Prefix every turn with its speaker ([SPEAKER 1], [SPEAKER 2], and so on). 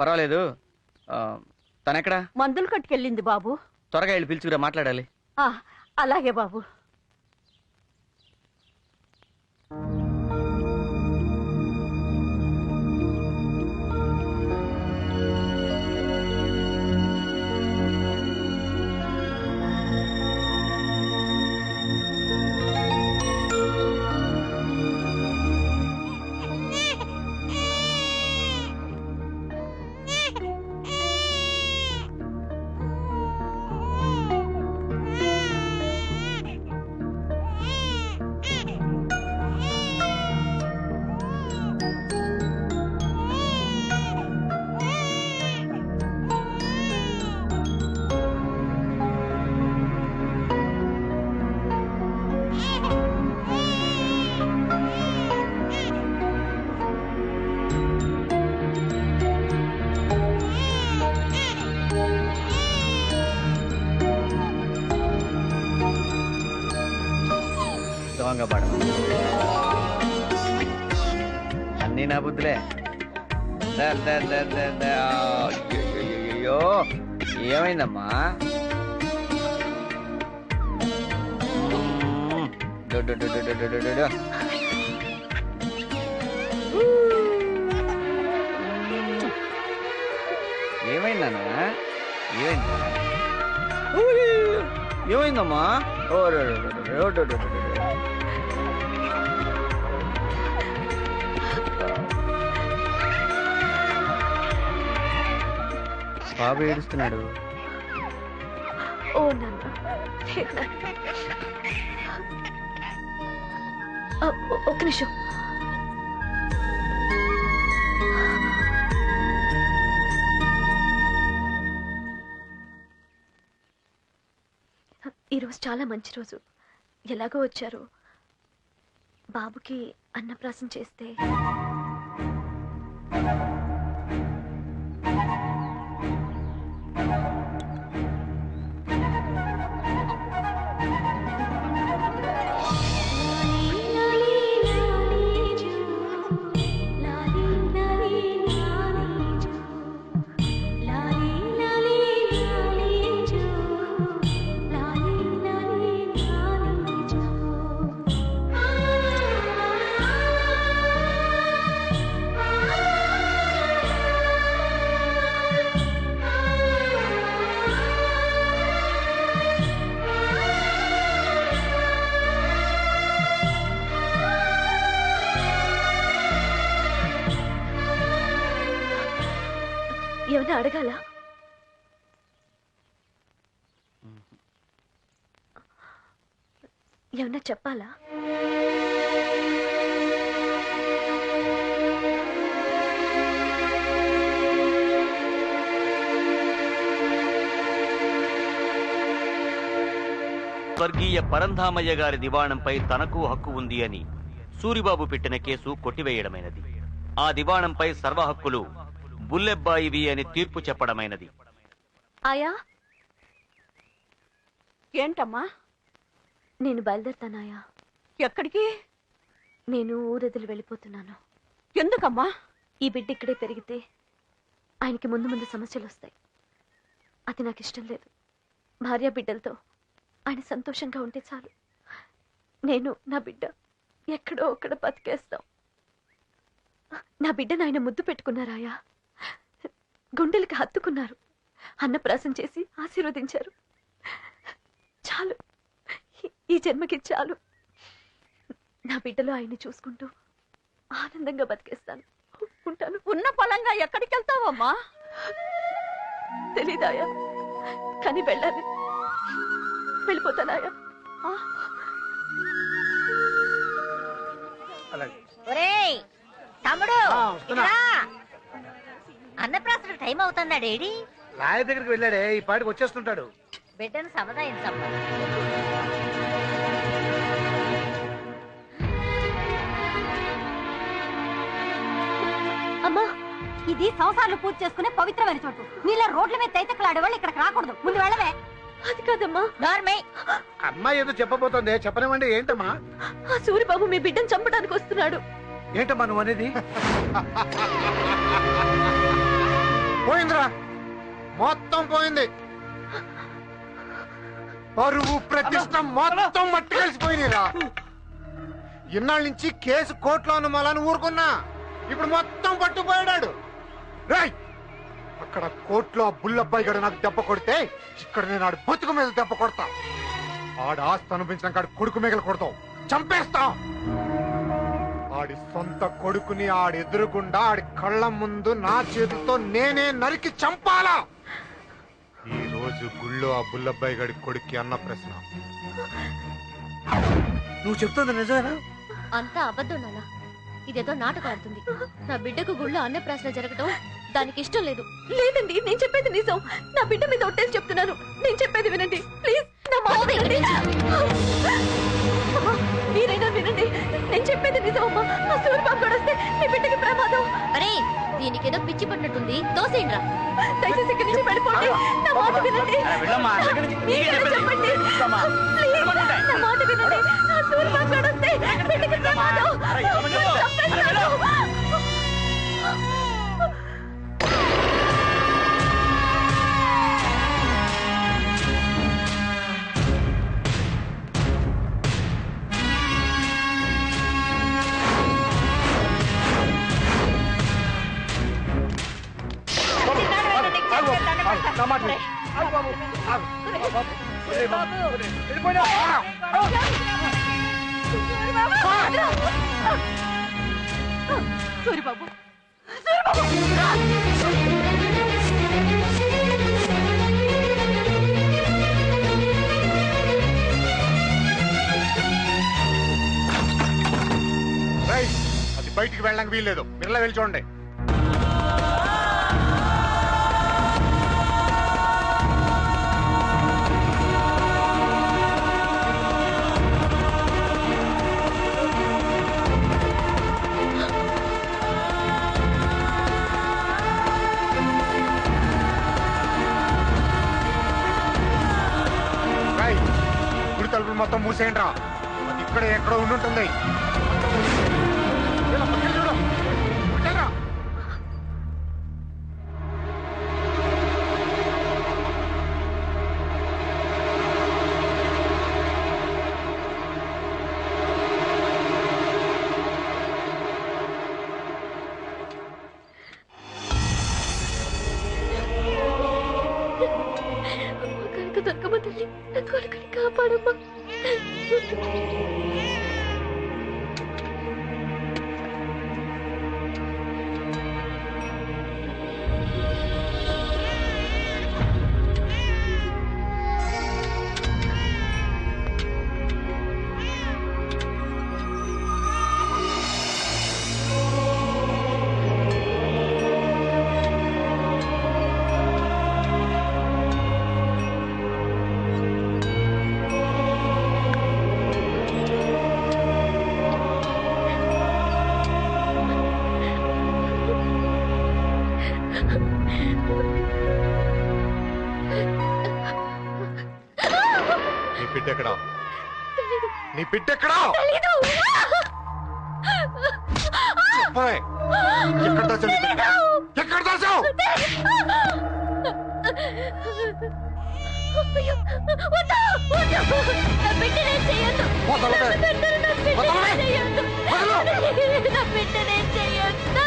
[SPEAKER 1] పర్వాలేదు. ఆ, తనెక్కడా?
[SPEAKER 2] మందులు కట్టుకెళ్ళింది బాబు.
[SPEAKER 1] త్వరగా వెళ్ళి పిలుచుకురా మాట్లాడాలి.
[SPEAKER 2] ఆ, అలాగే బాబు.
[SPEAKER 1] స్ట్రాంగ్గా పాడమా అన్ని నా బుద్ధులే. అయ్యో ఏమైందమ్మా? ఏమైందన్నా? ఏమైందా? ఏమైందమ్మా? బాబు ఏడుస్తున్నాడు.
[SPEAKER 3] ఓ ఒక్క నిమిషం. ఈరోజు చాలా మంచి రోజు. ఎలాగో వచ్చారు. బాబుకి అన్నప్రాసం చేస్తే. ఏమైనా అడగాల? ఏమన్నా చెప్పాలా?
[SPEAKER 4] స్వర్గీయ పరంధామయ్య గారి దివాణంపై తనకు హక్కు ఉంది అని సూరిబాబు పెట్టిన కేసు కొట్టివేయడమైనది. ఆ దివాణంపై సర్వ హక్కులు బుల్లెబ్బాయివి అని తీర్పు చెప్పడమైనది.
[SPEAKER 3] ఆయా?
[SPEAKER 2] ఏంటమ్మా?
[SPEAKER 3] నేను బయలుదేరుతానాయా
[SPEAKER 2] ఎక్కడికి?
[SPEAKER 3] నేను ఊరొదిలి వెళ్ళిపోతున్నాను.
[SPEAKER 2] ఎందుకమ్మా?
[SPEAKER 3] ఈ బిడ్డ ఇక్కడే పెరిగితే ఆయనకి ముందు ముందు సమస్యలు వస్తాయి. అది నాకు ఇష్టం లేదు. భార్య బిడ్డలతో ఆయన సంతోషంగా ఉంటే చాలు. నేను నా బిడ్డ ఎక్కడో ఒక్కడ బతికేస్తాం. నా బిడ్డను ఆయన ముద్దు పెట్టుకున్నారాయా? గుండెలకి హత్తుకున్నారు. అన్నప్రాసం చేసి ఆశీర్వదించారు. చాలు. ఈ- జన్మకి చాలు. నా బిడ్డలో ఆయన్ని చూసుకుంటూ ఆనందంగా బతికేస్తాను. ఉంటాను
[SPEAKER 2] ఉన్న పొలంగా ఎక్కడికి వెళ్తావమ్మా
[SPEAKER 3] తెలీదాయా కానీ వెళ్ళాలి. వెళ్ళిపోతానాయా
[SPEAKER 5] ఒరేయ్ తమ్ముడు
[SPEAKER 6] ఆ, వస్తున్నా.
[SPEAKER 5] ఇట్రా. అన్నప్రాసన టైం అవుతుందా డేడీ?
[SPEAKER 6] లాయర్ దగ్గరికి వెళ్ళాడే ఈ పాటికి వచ్చేస్తుంటాడు.
[SPEAKER 5] బిడ్డను సముదాయించమ్మా
[SPEAKER 3] అమ్మా
[SPEAKER 5] ఇది సంవత్సరాలు పూజ చేసుకునే పవిత్రమైన చోటు. నీళ్ళ రోడ్ల మీద తైతక్కలాడే వాళ్ళు ఇక్కడికి రాకూడదు. ముందు వెళ్ళవే.
[SPEAKER 3] అది కాదమ్మా.
[SPEAKER 5] నార్మే.
[SPEAKER 6] అమ్మాయి ఏదో చెప్పబోతోంది చెప్పనివ్వండి ఏంటమ్మా?
[SPEAKER 3] ఆ సూరిబాబు మీ బిడ్డను చంపడానికి వస్తున్నాడు.
[SPEAKER 6] ఏంటమ్మా నువ్వు అనేది?
[SPEAKER 7] పోయిందిరా. మొత్తం పోయింది. పరువు ప్రతిష్ట మొత్తం మట్టి కలిసిపోయినాయిరా. ఇన్నాళ్ళ నుంచి కేసు కోర్టులో ఉన్న మళ్ళని ఊరుకున్నా. ఇప్పుడు మొత్తం పట్టుపోయాడు రేయ్ అక్కడ కోర్టులో బుల్లబ్బాయి గడు నాకు దెబ్బ కొడితే ఇక్కడ నేను ఆడి బతుకు మీద దెబ్బ కొడతా. ఆడ ఆస్తి అనిపించిన కాడు కొడుకు మీద కొడతావు చంపేస్తాం. ఆడి సొంత కొడుకుని ఆడి ఎదురుగుండా ఆడి కళ్ళ ముందు నా చేతితో నేనే నరికి చంపాలా? ఈ రోజు గుళ్ళో ఆ బుల్లబ్బాయి గడి కొడుక్కి అన్న ప్రశ్న.
[SPEAKER 1] నువ్వు చెప్తుంది నిజమేనా?
[SPEAKER 3] అంతా అబద్ధం నాన్న. ఇదేదో నాటకం ఆడుతుంది. నా బిడ్డకు గుళ్ళో అన్నప్రాసన జరగటం దానికి ఇష్టం లేదు. లేదండి నేను చెప్పేది నిజం. నా బిడ్డ మీద ఒట్టేసి చెప్తున్నాను. నేను చెప్పేది వినండి. నీ బిడ్డకి ప్రమాదం. అరే దీనికేదో పిచ్చి పట్టినట్టుంది. దోసేయండి దయచేసి ఇక్కడి నుంచి వెళ్ళిపోండి. నా మాట వినండి. మీరైనా. చెప్పండి. నా మాట వినండి. ఆ సూర్యబాబు కూడా వస్తే బిడ్డకి ప్రమాదం.
[SPEAKER 2] సూరిబాబు
[SPEAKER 7] రేయ్, అది బయటికి వెళ్ళడానికి వీల్లేదు. మిర్లా వెళ్ళి చూడండి. మొత్తం మూసేయండి రా ఇక్కడ ఎక్కడో ఉండుంటుంది.
[SPEAKER 3] Lord. నీ
[SPEAKER 7] బిడ్డ ఎక్కడా నీ బిడ్డ ఎక్కడా చెప్పవే. ఎక్కడ దాచావు నీ బిడ్డ? ఎక్కడ దాచావు
[SPEAKER 3] అయ్యో, వద్దు, వద్దు. నా బిడ్డనే.
[SPEAKER 7] వదలవే.
[SPEAKER 3] నా బిడ్డని నా బిడ్డనే
[SPEAKER 7] వదలవే.
[SPEAKER 3] చెయ్యొద్దు.
[SPEAKER 7] వదలు.
[SPEAKER 3] నా బిడ్డనే. నా